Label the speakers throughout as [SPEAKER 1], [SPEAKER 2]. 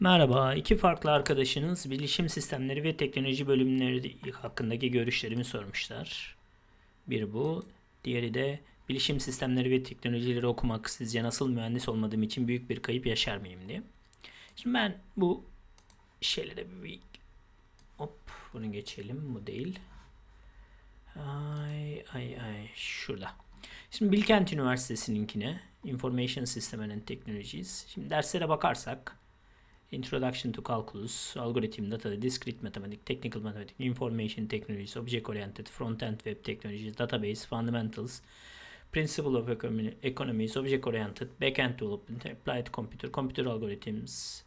[SPEAKER 1] Merhaba, iki farklı arkadaşınız bilişim sistemleri ve teknoloji bölümleri hakkındaki görüşlerimi sormuşlar. Biri bu, diğeri de bilişim sistemleri ve teknolojileri okumak sizce nasıl mühendis olmadığım için büyük bir kayıp yaşar mıyım diye. Şimdi ben bu şeylere bir hop bunu geçelim bu değil. Ay ay ay şurada. Şimdi Bilkent Üniversitesi'ninkine Information System and Technologies. Şimdi derslere bakarsak Introduction to Calculus, Algorithm, Data, Discrete Mathematics, Technical Mathematics, Information Technologies, Object Oriented, Front-End Web Technologies, Database, Fundamentals, Principle of Economies, Object Oriented, Backend Development, Applied Computer, Computer Algorithms,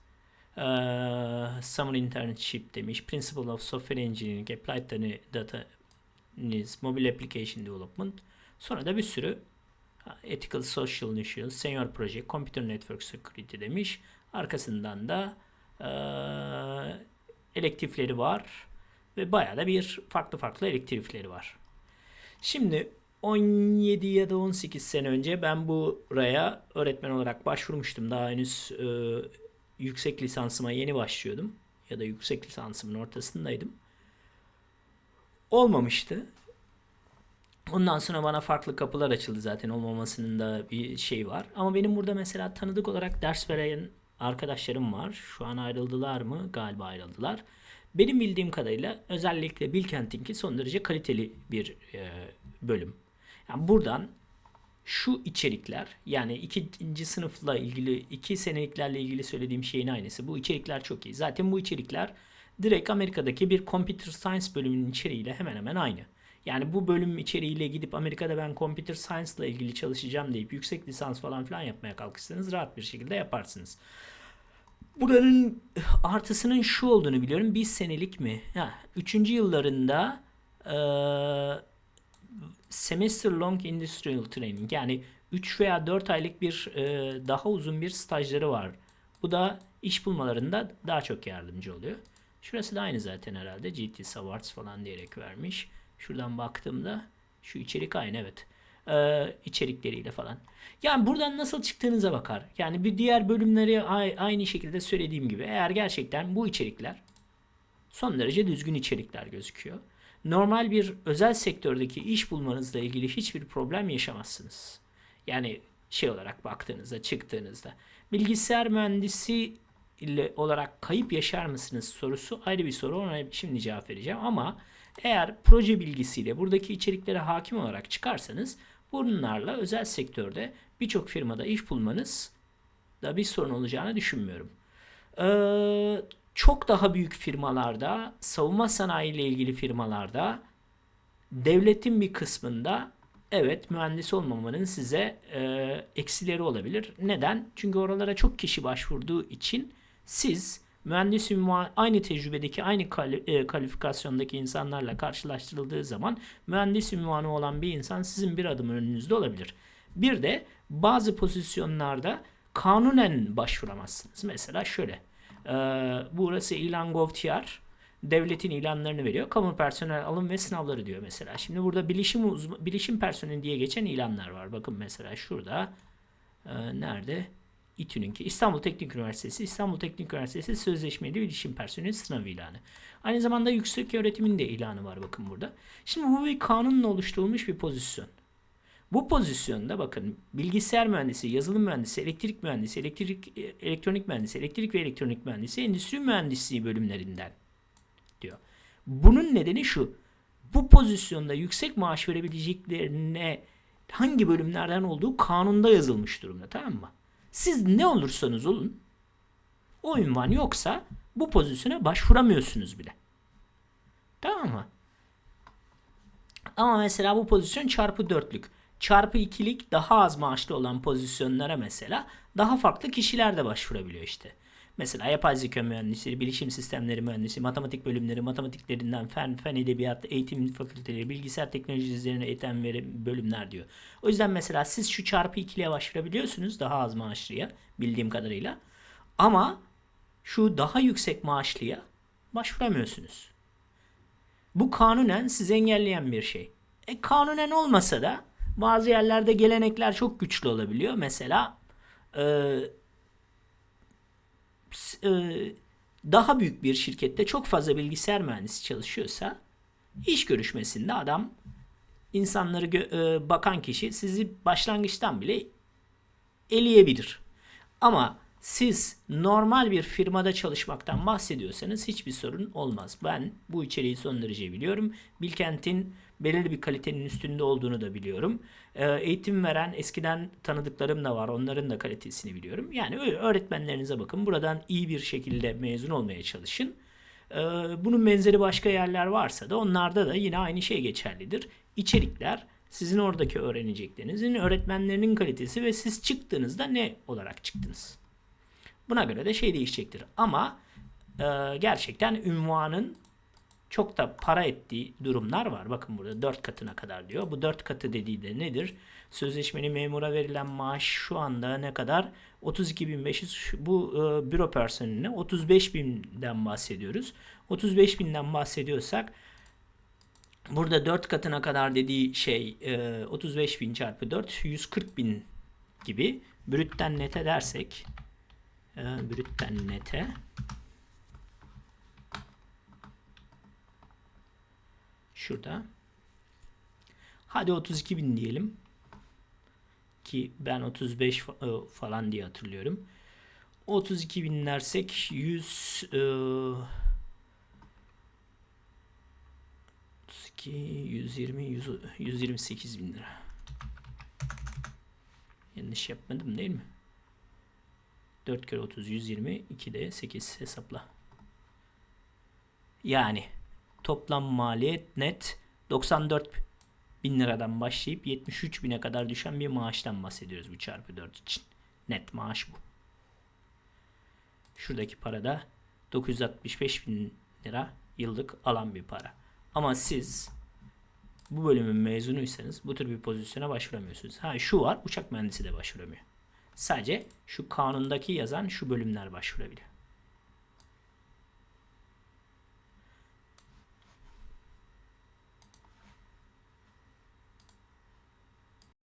[SPEAKER 1] uh, Summer Internship demiş, Principle of Software Engineering, Applied Data, Mobile Application Development. Sonra da bir sürü ha, Ethical Social Issues, Senior Project, Computer Network Security demiş. Arkasından da eee elektifleri var ve bayağı da bir farklı farklı elektifleri var. Şimdi 17 ya da 18 sene önce ben buraya öğretmen olarak başvurmuştum. Daha henüz e, yüksek lisansıma yeni başlıyordum. Ya da yüksek lisansımın ortasındaydım. Olmamıştı. Ondan sonra bana farklı kapılar açıldı zaten olmamasının da bir şey var. Ama benim burada mesela tanıdık olarak ders veren arkadaşlarım var. Şu an ayrıldılar mı? Galiba ayrıldılar. Benim bildiğim kadarıyla özellikle Bilkent'inki son derece kaliteli bir e, bölüm. Yani buradan şu içerikler yani ikinci sınıfla ilgili iki seneliklerle ilgili söylediğim şeyin aynısı. Bu içerikler çok iyi. Zaten bu içerikler direkt Amerika'daki bir Computer Science bölümünün içeriğiyle hemen hemen aynı. Yani bu bölüm içeriğiyle gidip Amerika'da ben Computer Science ile ilgili çalışacağım deyip yüksek lisans falan filan yapmaya kalkışsanız rahat bir şekilde yaparsınız. Buranın artısının şu olduğunu biliyorum. Bir senelik mi? Ha, üçüncü yıllarında eee semester long industrial training yani 3 veya 4 aylık bir e, daha uzun bir stajları var. Bu da iş bulmalarında daha çok yardımcı oluyor. Şurası da aynı zaten herhalde. GT Awards falan diyerek vermiş. Şuradan baktığımda şu içerik aynı evet. Ee, içerikleriyle falan. Yani buradan nasıl çıktığınıza bakar. Yani bir diğer bölümleri ay- aynı şekilde söylediğim gibi eğer gerçekten bu içerikler son derece düzgün içerikler gözüküyor. Normal bir özel sektördeki iş bulmanızla ilgili hiçbir problem yaşamazsınız. Yani şey olarak baktığınızda, çıktığınızda. Bilgisayar mühendisi ile olarak kayıp yaşar mısınız sorusu ayrı bir soru. Ona şimdi cevap vereceğim ama eğer proje bilgisiyle buradaki içeriklere hakim olarak çıkarsanız bunlarla özel sektörde birçok firmada iş bulmanız da bir sorun olacağını düşünmüyorum. Ee, çok daha büyük firmalarda, savunma sanayi ile ilgili firmalarda, devletin bir kısmında evet mühendis olmamanın size e, eksileri olabilir. Neden? Çünkü oralara çok kişi başvurduğu için siz mühendis ünvanı aynı tecrübedeki aynı e, kalifikasyondaki insanlarla karşılaştırıldığı zaman mühendis ünvanı olan bir insan sizin bir adım önünüzde olabilir. Bir de bazı pozisyonlarda kanunen başvuramazsınız. Mesela şöyle. Ee, burası ilan Gov.tr. Devletin ilanlarını veriyor. Kamu personel alım ve sınavları diyor mesela. Şimdi burada bilişim uzma- bilişim personeli diye geçen ilanlar var. Bakın mesela şurada. Ee, nerede? İTÜ'nünki. İstanbul Teknik Üniversitesi. İstanbul Teknik Üniversitesi Sözleşmeli Bilişim Personeli Sınav ilanı. Aynı zamanda yüksek öğretimin de ilanı var bakın burada. Şimdi bu bir kanunla oluşturulmuş bir pozisyon. Bu pozisyonda bakın bilgisayar mühendisi, yazılım mühendisi, elektrik mühendisi, elektrik elektronik mühendisi, elektrik ve elektronik mühendisi, endüstri mühendisliği bölümlerinden diyor. Bunun nedeni şu. Bu pozisyonda yüksek maaş verebileceklerine hangi bölümlerden olduğu kanunda yazılmış durumda tamam mı? Siz ne olursanız olun o ünvan yoksa bu pozisyona başvuramıyorsunuz bile. Tamam mı? Ama mesela bu pozisyon çarpı dörtlük. Çarpı ikilik daha az maaşlı olan pozisyonlara mesela daha farklı kişiler de başvurabiliyor işte. Mesela yapay zeka mühendisi, bilişim sistemleri mühendisi, matematik bölümleri, matematiklerinden fen, fen edebiyat, eğitim fakülteleri, bilgisayar teknolojisi üzerine eğitim veren bölümler diyor. O yüzden mesela siz şu çarpı ikiliye başvurabiliyorsunuz daha az maaşlıya bildiğim kadarıyla. Ama şu daha yüksek maaşlıya başvuramıyorsunuz. Bu kanunen sizi engelleyen bir şey. E, kanunen olmasa da bazı yerlerde gelenekler çok güçlü olabiliyor. Mesela e, daha büyük bir şirkette çok fazla bilgisayar mühendisi çalışıyorsa iş görüşmesinde adam insanları gö- e, bakan kişi sizi başlangıçtan bile eleyebilir. Ama siz normal bir firmada çalışmaktan bahsediyorsanız hiçbir sorun olmaz. Ben bu içeriği son derece biliyorum. Bilkent'in belirli bir kalitenin üstünde olduğunu da biliyorum. Ee, eğitim veren eskiden tanıdıklarım da var. Onların da kalitesini biliyorum. Yani öğretmenlerinize bakın. Buradan iyi bir şekilde mezun olmaya çalışın. Ee, bunun benzeri başka yerler varsa da onlarda da yine aynı şey geçerlidir. İçerikler sizin oradaki öğreneceklerinizin öğretmenlerinin kalitesi ve siz çıktığınızda ne olarak çıktınız. Buna göre de şey değişecektir. Ama e, gerçekten ünvanın çok da para ettiği durumlar var. Bakın burada 4 katına kadar diyor. Bu 4 katı dediği de nedir? Sözleşmeli memura verilen maaş şu anda ne kadar? 32.500 bu e, büro personeline 35.000'den bahsediyoruz. 35.000'den bahsediyorsak burada 4 katına kadar dediği şey e, 35.000 çarpı 4 140.000 gibi. Brütten nete dersek e, nete Şurada. Hadi 32 bin diyelim. Ki ben 35 fa- e, falan diye hatırlıyorum. 32 bin dersek 100 e, 32 120 100, 128 bin lira. Yanlış yapmadım değil mi? 4 kere 30 120 2 de 8 hesapla. Yani toplam maliyet net 94 bin liradan başlayıp 73 bine kadar düşen bir maaştan bahsediyoruz bu çarpı 4 için. Net maaş bu. Şuradaki para da 965 bin lira yıllık alan bir para. Ama siz bu bölümün mezunuysanız bu tür bir pozisyona başvuramıyorsunuz. Ha şu var uçak mühendisi de başvuramıyor. Sadece şu kanundaki yazan şu bölümler başvurabiliyor.